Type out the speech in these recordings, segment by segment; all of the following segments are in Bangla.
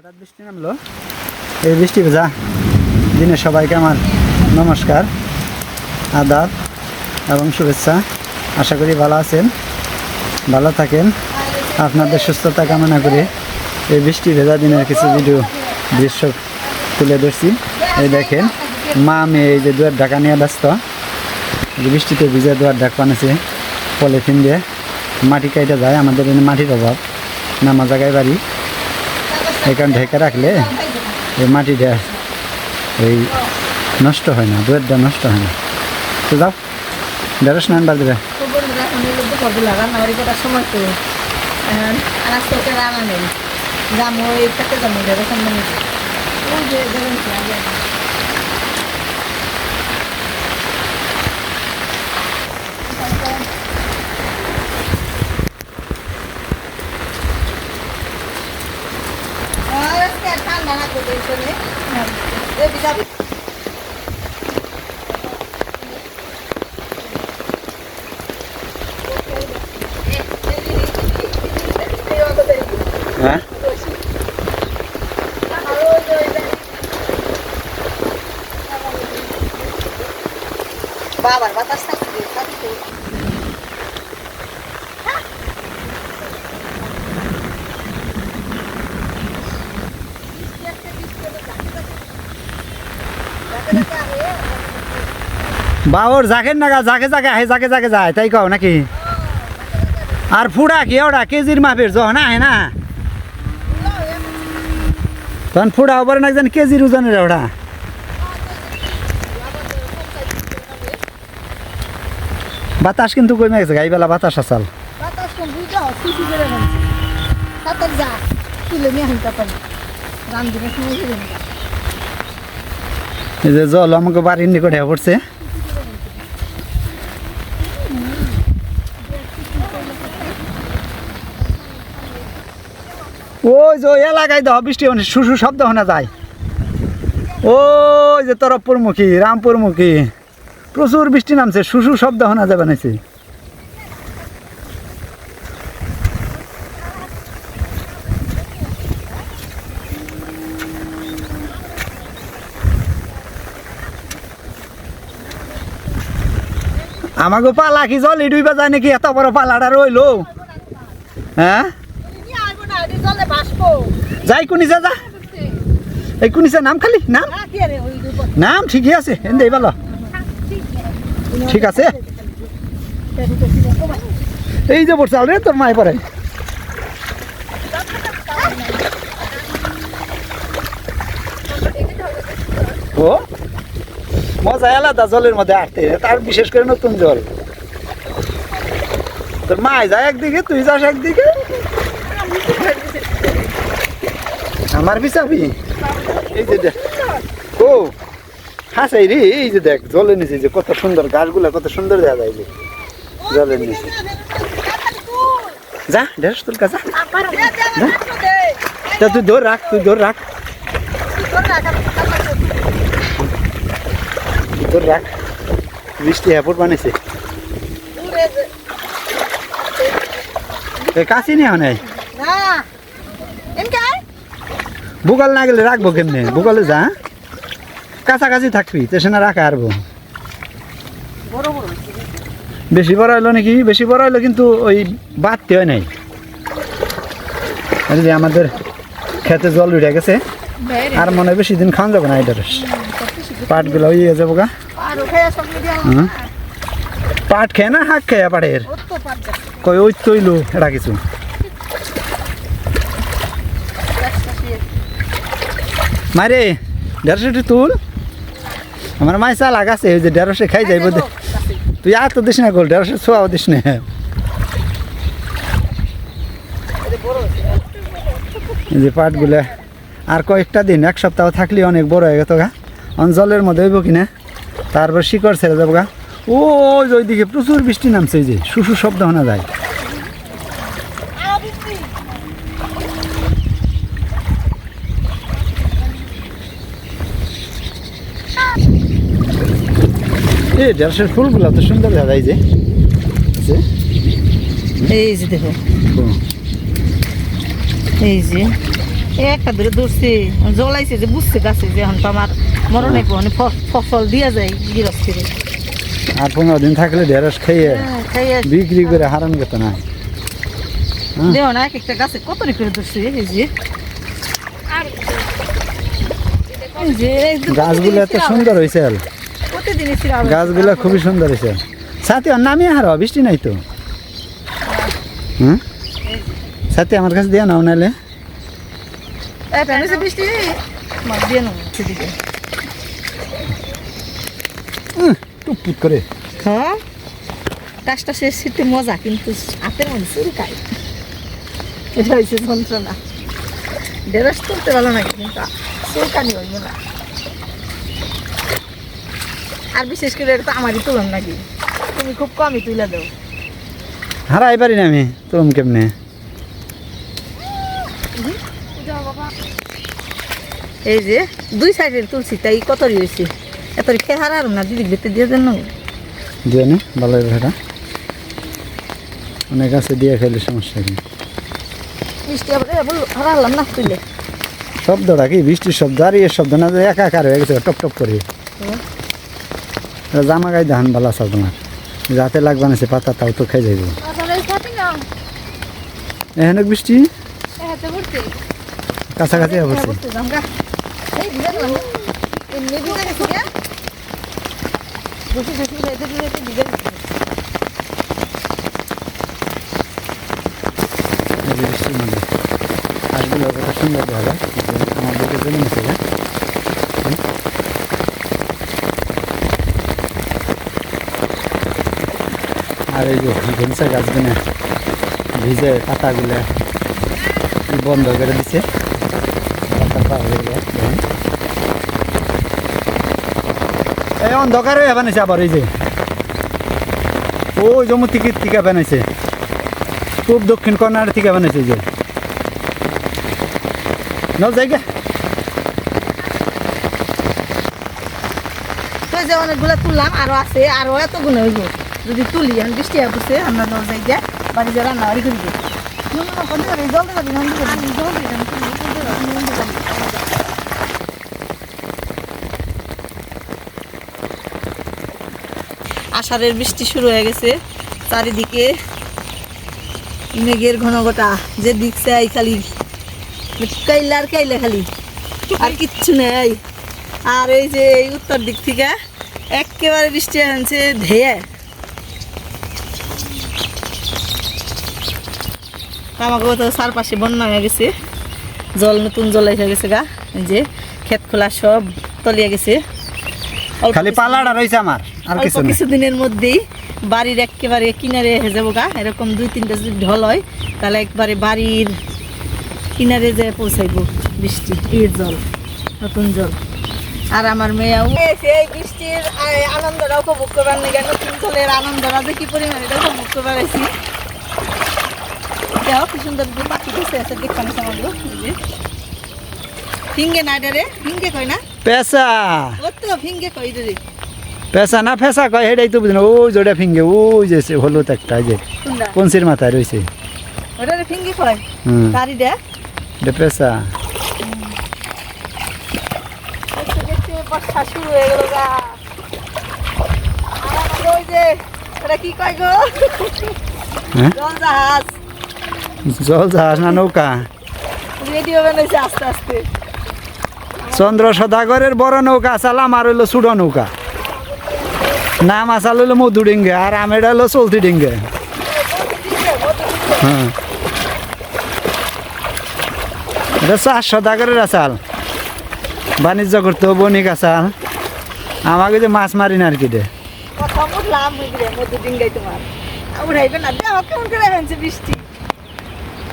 হঠাৎ বৃষ্টি নামলো। এই বৃষ্টি ভেজা। দিনে সবাইকে আমার নমস্কার, আদাব এবং শুভেচ্ছা। আশা করি ভালো আছেন, ভালো থাকেন। আপনাদের সুস্থতা কামনা করে। এই বৃষ্টি ভেজা দিনের কিছু ভিডিও দৃশ্য তুলে ধরছি। এই দেখেন, মা মেয়ে এই যে দুয়ার ঢাকা নিয়ে ব্যস্ত। বৃষ্টিতে ভিজে দুয়ার ঢাক বানাচ্ছে পলিথিন দিয়ে। মাটি কাইটা যায়, আমাদের মাটির অভাব। নামা জায়গায় বাড়ি। এখানে ঢেকে রাখলে এই মাটিটা এই নষ্ট হয় না দুয়েরটা নষ্ট হয় না। তো যাও, দেড়শ নান বার দেবে? সময় বাবার বাতাস থাকবে থাকবে বাবর জাকের নাগা জাকে জাকে আহে জাকে জাকে যায় তাই কও নাকি আর ফুড়া কি ওটা কেজির মাপের যখন আহে না তখন ফুড়া ওপরে না জানি কেজির ওজনের ওটা বাতাস কিন্তু কমে গেছে গাইবেলা বাতাস আসাল। বাতাস বুঝা করে তাড়াতাড়ি যা তুলে নিয়ে রাম সময়। এই যে জল আমাকে বাড়ির নিকটে পড়ছে। ওই যে এলাকায় দেওয়া বৃষ্টি মানে শুশু শব্দ শোনা যায়। ওই যে তরফপুরমুখী রামপুরমুখী। প্রচুর বৃষ্টি নামছে শুশু শব্দ শোনা যাবে নাকি? আমাকে পালা কি জল ডুইবা যায় নাকি? এত বড় পালাটা রইল। হ্যাঁ। যাই কুনিসা যা এই কুনিসা নাম খালি নাম? দুটো। নাম ঠিকই আছে এনে ভালো। ঠিক আছে? এই যে পড়ছে রে, তোর মায় পরে। ও? মজা আলাদা জলের মধ্যে আটতে তার বিশেষ করে নতুন জল। তোর মায় যায় একদিকে, তুই যাস একদিকে। আমার বিচাবি এই যে ও হাসাই রে এই যে দেখ জলের নিচে যে কত সুন্দর গাছগুলা কত সুন্দর দেখা যায় যে। জলের নিচে। যা ঢেঁড়স তোর কাছে তা তুই ধর রাখ তুই ধর রাখ। ধর রাখ। বৃষ্টি হ্যাপট বানিয়েছে এ কাশি নিয়ে হয় না, এমনি আয়। বুকাল না গেলে রাখব কেমনে? বুকালে যা কাছাকাছি থাকবি, তো সেনা রাখা আরবো বেশি বড় হলো নাকি? বেশি বড় হলো কিন্তু ওই বাড়তে হয় নাই। যে আমাদের খেতে জল উঠে গেছে, আর মনে হয় বেশি দিন খাওয়া যাবে না এটা পাটগুলো ইয়ে যাব গা হুম। পাট খেয়ে না শাক খেয়ে পাটের? কই ওই তৈলু এটা কিছু। মারে দেড়শোটি তুল। আমার মাই চাল আগাছে ওই যে দেড়শো খাই যাইব দে। তুই আর তো দিস না গোল দেড়শো ছোয়াও দিস না। যে পাটগুলা, আর কয়েকটা দিন, এক সপ্তাহ থাকলে অনেক বড় হয়ে গেত গা। অঞ্চলের মধ্যে হইব কিনা? তারপর শিকড় ছেড়ে যাব গা। ও ওই ওইদিকে প্রচুর বৃষ্টি নামছে যে, শুশু শব্দ শোনা যায়। এই ঢেঁড়সের ফুলগুলো তো সুন্দর দেখা যায় যে। এই যে দেখো। এই যে। একটা ধরে ধরছি জ্বলাইছে যে বুঝছে গাছে যে এখন তো আমার মরণ মানে ফ- ফসল দিয়া যায় গৃহস্থিরে আর পনেরো দিন থাকলে ঢেঁড়স খেয়ে হ্যাঁ, খাইয়া বিক্রি করে হারান যেত না। হ্যাঁ। দেও না এক একটা গাছে কত করে ধরছে এই যে। গাছগুলো এত সুন্দর হয়েছে ছিঁড়া- প্রতিদিনই ছিঁড়া হবে। গাছগুলো খুবই সুন্দর হয়েছে। সাথে আর নামই হারো বৃষ্টি নাই তো? হুম? সাথে আমার কাছে দিয়ে নাও নাহলে বৃষ্টি দিয়ে নেব সেদিকে। টুকটুক করে। হ্যাঁ? কাজটা শেষ শীতে মজা কিন্তু হাতের মধ্যে চুলকায় এটা হয়েছে যন্ত্রণা। ঢেঁড়স তুলতে ভালো নাকি কিন্তু চুলকানি হইব না। আর বিশেষ করে এটা তো আমারই তুলন নাকি? তুমি খুব কমই তুলে দাও। হারাই পারি না আমি তোম কেমনে? এই যে দুই সাইডের তুলছি তাই কতরি হয়েছে? এত খেয়ে হারার না দিদি বেতে দিয়ে দেন না। দিয়ে নে ভালো ভেড়া অনেক আছে দিয়ে খেলে সমস্যা কি? মিষ্টি আবার হারালাম না তুলে শব্দটা কি? বৃষ্টির শব্দ আর এর শব্দ না যে একাকার হয়ে গেছে টপ টপ করে। জামা গায়ে ধান ভালো আছে তোমার যাতে লাগবে না সে পাতা তাও তো খাই যাইব। এখানে বৃষ্টি? কাছাকাছি অবশ্যই এই ভিজা গেলাম না। এমনি ভিজা গেছি রে। বসে বসে যাইতে যাইতে ভিজা গেছি। এই যে বৃষ্টির মধ্যে গাছগুলো কত সুন্দর দেখা যায় এই যে আমার দিকে জমি নিচে যায় হুম। আর এই যে ঘনসা গাছগুলো, ভিজে পাতাগুলো বন্ধ করে দিছে। এই অন্ধকার হয়ে বানাইছে আবার এই যে। ওই জমু থেকে টিকা বানাইছে। খুব দক্ষিণ কর্নার থেকে বানাইছে যে। নাও জায়গা। অনেকগুলো তুললাম, আরও আছে, আরও এতগুলো হইব। যদি তুলি এখন বৃষ্টি আসছে আমরা যাই গিয়া বাড়ি যে রান্না বাড়ি করি। আষাঢ়ের বৃষ্টি শুরু হয়ে গেছে, চারিদিকে মেঘের ঘন ঘটা যে দিক এই খালি। কাইলা আর কাইলা খালি, আর কিচ্ছু নেই। আর এই যে এই উত্তর দিক থেকে একেবারে বৃষ্টি আনছে ধেয়ে। আমাকে তো চারপাশে বন্যা হয়ে গেছে। জল নতুন জল এসে গেছে গা। এই যে ক্ষেত খোলা সব তলিয়ে গেছে। অল্প খালি পালাটা রয়েছে আমার আর কিছু কিছুদিনের মধ্যেই বাড়ির একেবারে কিনারে হয়ে যাব গা। এরকম দুই তিনটা যদি ঢল হয় তাহলে একবারে বাড়ির কিনারে যে পৌঁছাইবো। বৃষ্টি এর জল নতুন জল। আর আমার মেয়েও এই বৃষ্টির আনন্দটা উপভোগ করবার নিয়ে নতুন জলের আনন্দটা যে কি পরিমাণে উপভোগ করবার আছি দেখো কি সুন্দর যে পাখি বসে আছে দেখতে সামগ্র ফিঙ্গে না রে ফিঙ্গে কয় না? পেশা ও তো ফিঙ্গে কই রে? পেশা না ফেসা কয় সেটাই তো বুঝি না। ওই জোড়া ফিঙ্গে ওই যে হলুদ একটা যে। কোনটা? মাথায় রয়েছে। ওটা ফিঙ্গে কয়? হুম। গাড়ি দে এটা পেশা বর্ষা শুরু হয়ে গেল গা। আর আমাদের ওই যে ওটা কি কয় গো? হ্যাঁ? জল জাহাজ জল জাহাজ না নৌকা। চন্দ্র সদাগরের বড় নৌকা চালাম আর হইল ছোট নৌকা। নাম আসাল হইল মধু ডিঙ্গে আর আমের হলো চলতি ডিঙ্গে। হ্যাঁ। এটা চার সদাগরের আসাল বাণিজ্য করতে বণিক আসাল আমাকে যে মাছ মারি না আর কি দে। কথা ডিঙ্গাই তোমার। উঠাইবে না। দেখ কেমন করে বৃষ্টি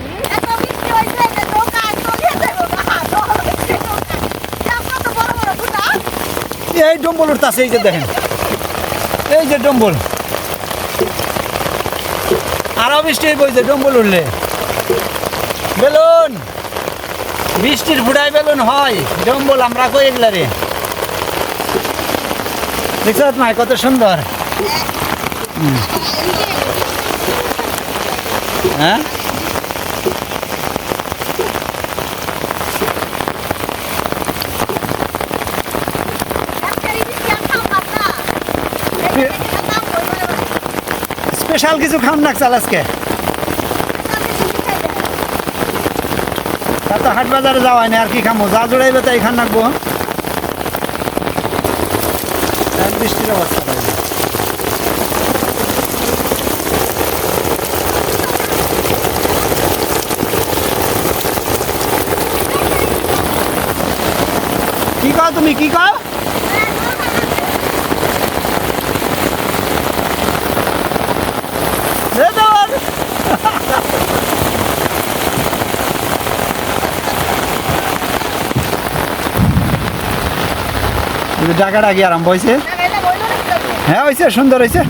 হুম, এত বৃষ্টি হয়েছে যে নৌকা তলিয়ে যাইবো গা, জল হয়েছে নৌকা। দেখ কত বড় বড় ফুটা। এই ডম্বল উঠতেছে, এই যে দেখেন। এই যে ডম্বল। আরও বৃষ্টি এই ডম্বল উঠলে। বেলুন! বৃষ্টির ফুটাই বেলুন হয়, ডম্বল আমরা কই এগুলা রে? দেখছ মাই কত সুন্দর। হ্যাঁ? স্পেশাল কিছু খাম না চাল আজকে। তা তো হাট বাজারে যাওয়া হয় না আর কি খামো? যা জোড়াইবে তাই খান রাখব আর বৃষ্টির অবস্থা রয়েছে। কি কও তুমি কি কও দে দাও আর। এই যে ডাকা ডাকি আরম্ভ হয়েছে। হ্যাঁ হয়েছে, সুন্দর হয়েছে।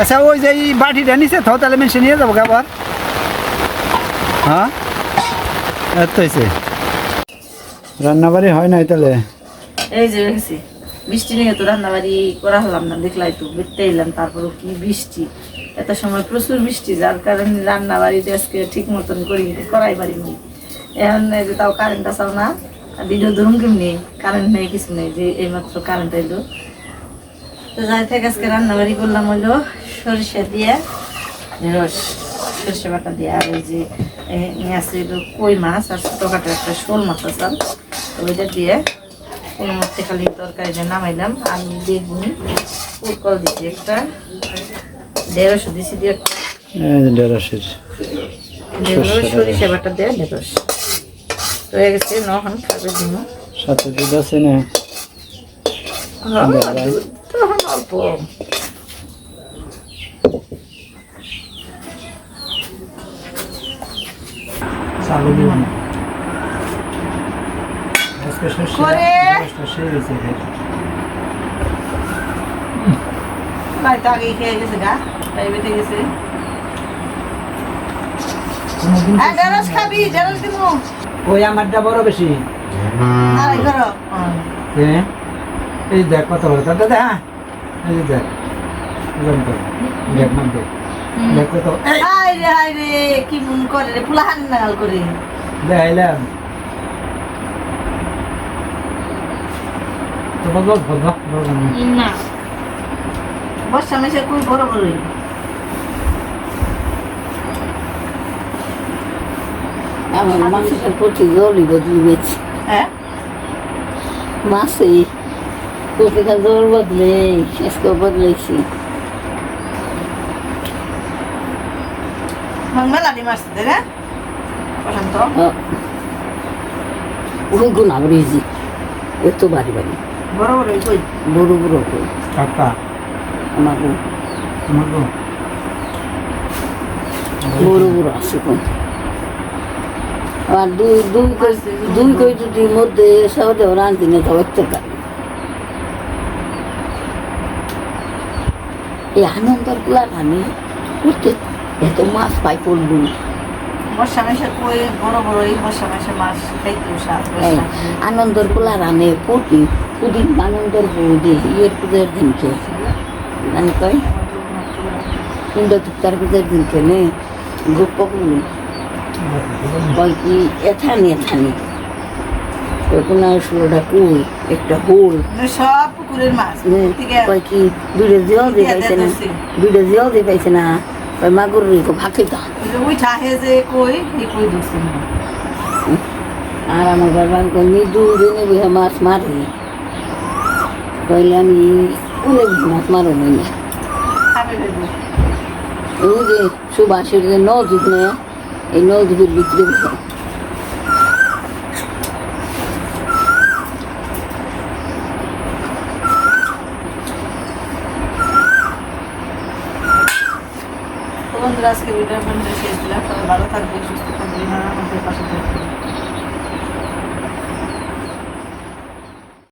আচ্ছা ওই যে এই বাটিটা নিচে তো, তাহলে মেশিন নিয়ে যাব আবার। হ্যাঁ এত হয়েছে। রান্নাবাড়ি হয় নাই তাহলে? এই যে গেছি বৃষ্টি নিয়ে তো রান্না বাড়ি করা হলাম না, দেখলাই তো, বেরতে এলাম তারপরে কি বৃষ্টি। এত সময় প্রচুর বৃষ্টি, যার কারণে রান্না বাড়িতে আজকে ঠিক মতন করি, করাই পারিনি। এখন তাও কারেন্ট আসাও না ভিডিও ধরুন কেমনি কারেন্ট নেই কিছু নেই যে এইমাত্র কারেন্ট এলো তো যাই থেকে আজকে রান্না বাড়ি করলাম হলো সরিষা দিয়ে ঢেঁড়স সরিষা বাটা দিয়ে আর ওই যে আসছে কই মাছ আর ছোটোখাটো একটা শোল মাছ আসাল তো ওইটা দিয়ে কোনো মধ্যে খালি তরকারিটা নামাইলাম। আলু বেগুন পুরকল দিচ্ছি একটা ঢেঁড়সও দিছি দিয়ে। ঢেঁড়সের ঢেঁড়স সরিষা বাটা। দিয়ে ঢেঁড়স হয়ে গেছে নখন খাবে দিন। সাথে দুধ আছে না? তখন অল্প। চালু দিব না বাড়িতে আগেই খেয়ে গেছে গা তাই গেছে। হ্যাঁ ঢেঁড়স খাবি ঢেঁড়স দিব ওই আমারটা বড় বেশি। আর এই করো। হ্যাঁ দেখ কত বড়। দাদা দেখ হ্যাঁ। এই যে দেখ। দেখ দেখ। দেখ কত। হাই রে হাই রে কি মন করে রে ফুলা হান নাগাল করে। দেখাইলাম তোমার না। বর্ষা মেশে খুব বড় বড়ই। মাছের প্রতি জলই বদলি গেছে হ্যাঁ? মাছে প্রতিটা জল বদলে আজকে বদলেছি না ওই গুণ বাড়ি বাড়ি। বড় বড়ই কই? বড় বড় কই? কাকা আমার বড় বড় আছে কোন দুই দুই দুই কই যদি মধ্যে সব দেওয়া রাঁধি না তাও একটা এই আনন্দরগুলা রানি করতে এত মাছ পাই পড়ব। বর্ষা মেশে কই বড় বড়ই বর্ষা মেশে মাছ খাইতে এই আনন্দর পোলা রানে পুটি পুদিন আনন্দর বৌদি ইয়ের পুজোর দিনকে জানি কই? কুন্ড তুপ্তার পুজোর দিনকে নে? গোপ পুলি কয় কি এথানি কোনা একটা হোল। সব পুকুরের মাছ। কয় কি দুইটা জিয়াও দিয়ে পাইছে না? দুইটা জিয়াও দিয়ে পাইছে না? কয় মাগুর রেখো ভাকিটা ওই ওই ঠাহে যে কই এই কই ধরছে আর আমার বাবা কই মৃদু দিনে বিহা মাছ মারি। কইলে আমি অনেক মাছ মারো না। ওই যে সুবাসের যে নে এই নদীপের ভিতরে বসে। তো বন্ধুরা আজকে ভিডিও পর্যন্ত শেষ দিলাম সবাই ভালো থাকবে সুস্থ থাকবে আমাদের পাশে থাকবে